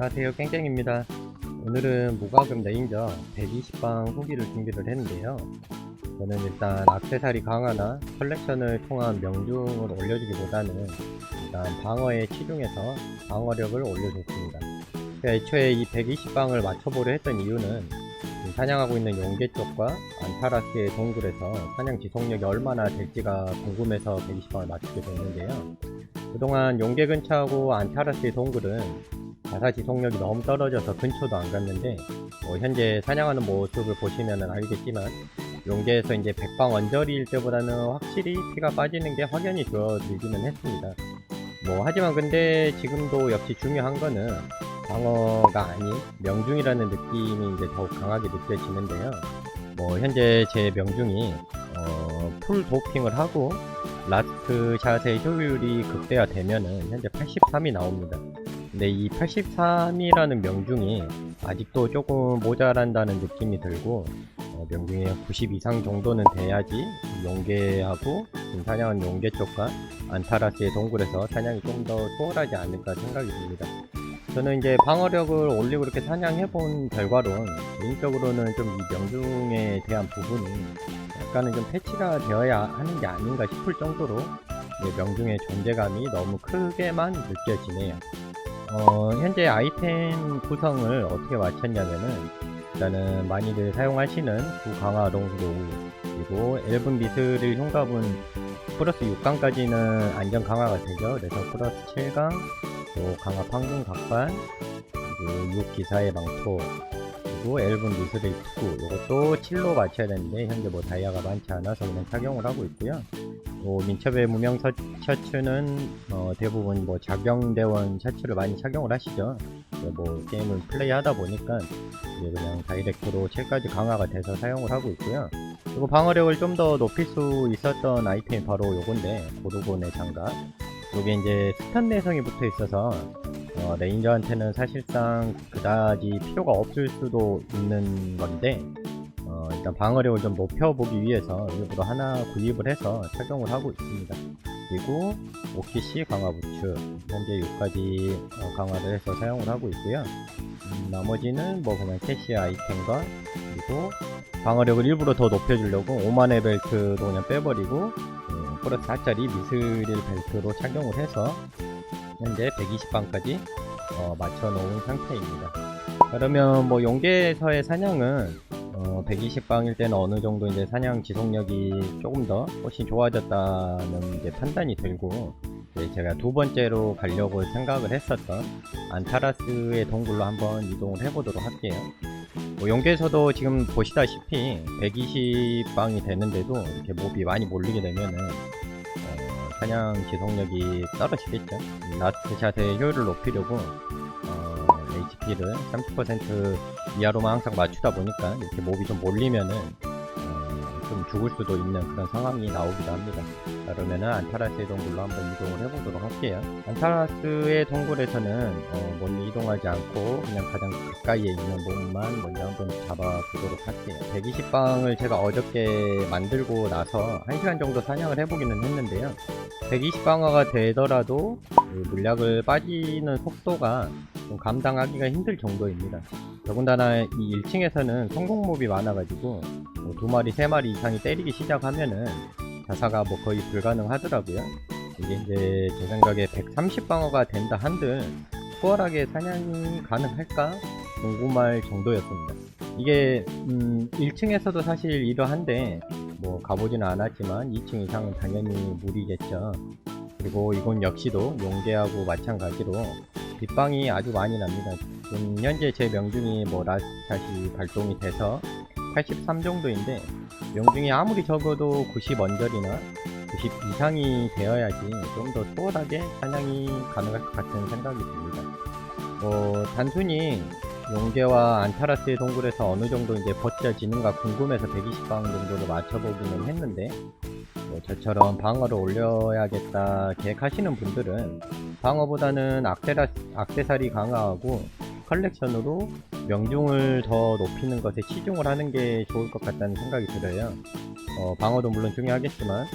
안녕하세요. 깽깽입니다. 오늘은 무과금 레인저 120방 후기를 준비를 했는데요. 저는 일단 악세사리 강화나 컬렉션을 통한 명중을 올려주기보다는 일단 방어에 치중해서 방어력을 올려줬습니다. 제가 애초에 이 120방을 맞춰보려 했던 이유는 이 사냥하고 있는 용계 쪽과 안타라스의 동굴에서 사냥 지속력이 얼마나 될지가 궁금해서 120방을 맞추게 됐는데요. 그동안 용계 근처하고 안타라스의 동굴은 자사 지속력이 너무 떨어져서 근처도 안 갔는데 뭐 현재 사냥하는 모습을 보시면 알겠지만 용계에서 이제 백방 원저리일 때보다는 확실히 피가 빠지는 게 확연히 줄어들기는 했습니다. 뭐 하지만 근데 지금도 역시 중요한 거는 방어가 아닌 명중이라는 느낌이 이제 더욱 강하게 느껴지는데요. 뭐 현재 제 명중이 어, 풀 도핑을 하고 라스트 샷의 효율이 극대화되면은 현재 83이 나옵니다. 근데 이 83이라는 명중이 아직도 조금 모자란다는 느낌이 들고 어, 명중이 90 이상 정도는 돼야지 용계하고 사냥한 용계 쪽과 안타라스의 동굴에서 사냥이 좀 더 수월하지 않을까 생각이 듭니다. 저는 이제 방어력을 올리고 이렇게 사냥해본 결과론 개인적으로는 좀 이 명중에 대한 부분이 약간은 좀 패치가 되어야 하는 게 아닌가 싶을 정도로 이제 명중의 존재감이 너무 크게만 느껴지네요. 어, 현재 아이템 구성을 어떻게 맞췄냐면은 일단은 많이들 사용하시는 구 강화 롱도 그리고 앨범 미스릴 흉갑은 플러스 6강까지는 안전 강화가 되죠. 그래서 플러스 7강, 또 강화 판금 각반, 그리고 6 기사의 망토, 그리고 앨범 미스릴 특구 이것도 7로 맞춰야 되는데 현재 뭐 다이아가 많지 않아서 그냥 착용을 하고 있고요. 뭐 민첩의 무명 셔- 셔츠는 어, 대부분 뭐 작용대원 셔츠를 많이 착용을 하시죠. 뭐 게임을 플레이하다 보니까 이제 그냥 다이렉트로 7까지 강화가 돼서 사용을 하고 있고요. 그리고 방어력을 좀 더 높일 수 있었던 아이템이 바로 요건데 고르곤의 장갑. 여기 이제 스탄 내성이 붙어 있어서 어, 레인저한테는 사실상 그다지 필요가 없을 수도 있는 건데 어, 일단 방어력을 좀 높여보기 위해서 일부러 하나 구입을 해서 착용을 하고 있습니다. 그리고 오키시 강화 부츠 현재 6가지 강화를 해서 사용을 하고 있고요. 음, 나머지는 뭐 그냥 캐시 아이템과 그리고 방어력을 일부러 더 높여주려고 5만의 벨트도 그냥 빼버리고 음, 플러스 4짜리 미스릴 벨트로 착용을 해서 현재 120방까지 어, 맞춰놓은 상태입니다. 그러면 뭐 용계에서의 사냥은 어, 120방일 때는 어느 정도 이제 사냥 지속력이 조금 더 훨씬 좋아졌다는 이제 판단이 들고 이제 제가 두 번째로 가려고 생각을 했었던 안타라스의 동굴로 한번 이동을 해보도록 할게요. 뭐 용계에서도 지금 보시다시피 120방이 되는데도 이렇게 몹이 많이 몰리게 되면은 어, 사냥 지속력이 떨어지겠죠. 이 라스트 샷의 효율을 높이려고 어, HP를 30% 이하로만 항상 맞추다 보니까 이렇게 몹이 좀 몰리면은 어, 좀 죽을 수도 있는 그런 상황이 나오기도 합니다. 자, 그러면은 안타라스의 동굴로 한번 이동을 해보도록 할게요. 안타라스의 동굴에서는 어, 멀리 이동하지 않고 그냥 가장 가까이에 있는 몸만 먼저 한번 잡아보도록 할게요. 120방을 제가 어저께 만들고 나서 1시간 정도 사냥을 해보기는 했는데요. 120방어가 되더라도 그 물약을 빠지는 속도가 좀 감당하기가 힘들 정도입니다. 더군다나 이 1층에서는 성공몹이 많아가지고 뭐 두 마리, 세 마리 이상이 때리기 시작하면은 자사가 뭐 거의 불가능하더라고요. 이게 이제 제 생각에 130방어가 된다 한들 수월하게 사냥이 가능할까 궁금할 정도였습니다. 이게 음 1층에서도 사실 이러한데 뭐 가보지는 않았지만 2층 이상은 당연히 무리겠죠. 그리고 이건 역시도 용계하고 마찬가지로 빗방이 아주 많이 납니다. 지금 현재 제 명중이 뭐 라스샷이 발동이 돼서 83 정도인데 명중이 아무리 적어도 90 언저리나 90 이상이 되어야지 좀 더 수월하게 사냥이 가능할 것 같은 생각이 듭니다. 어, 단순히 용계와 안타라스의 동굴에서 어느 정도 이제 버텨지는가 궁금해서 120방 정도를 맞춰보기는 했는데 뭐 저처럼 방어를 올려야겠다 계획하시는 분들은 방어보다는 악세라, 악세사리 강화하고 컬렉션으로 명중을 더 높이는 것에 치중을 하는 게 좋을 것 같다는 생각이 들어요. 어, 방어도 물론 중요하겠지만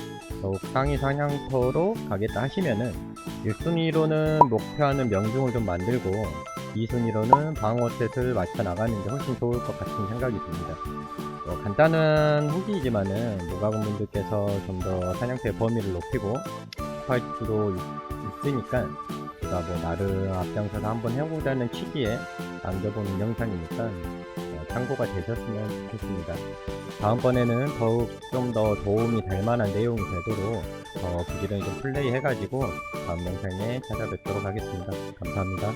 더욱 상위 상향터로 가겠다 하시면은 1순위로는 목표하는 명중을 좀 만들고 2순위로는 방어셋을 맞춰 나가는 게 훨씬 좋을 것 같은 생각이 듭니다. 어, 간단한 후기이지만은 모가군 분들께서 좀 더 사냥터의 범위를 높이고 있, 있으니까 제가 뭐 나를 앞장서서 한번 해보자는 취지에 남겨보는 영상이니까 어, 참고가 되셨으면 좋겠습니다. 다음번에는 더욱 좀 더 도움이 될 만한 내용이 되도록 더 부지런히 좀 플레이 해가지고 다음 영상에 찾아뵙도록 하겠습니다. 감사합니다.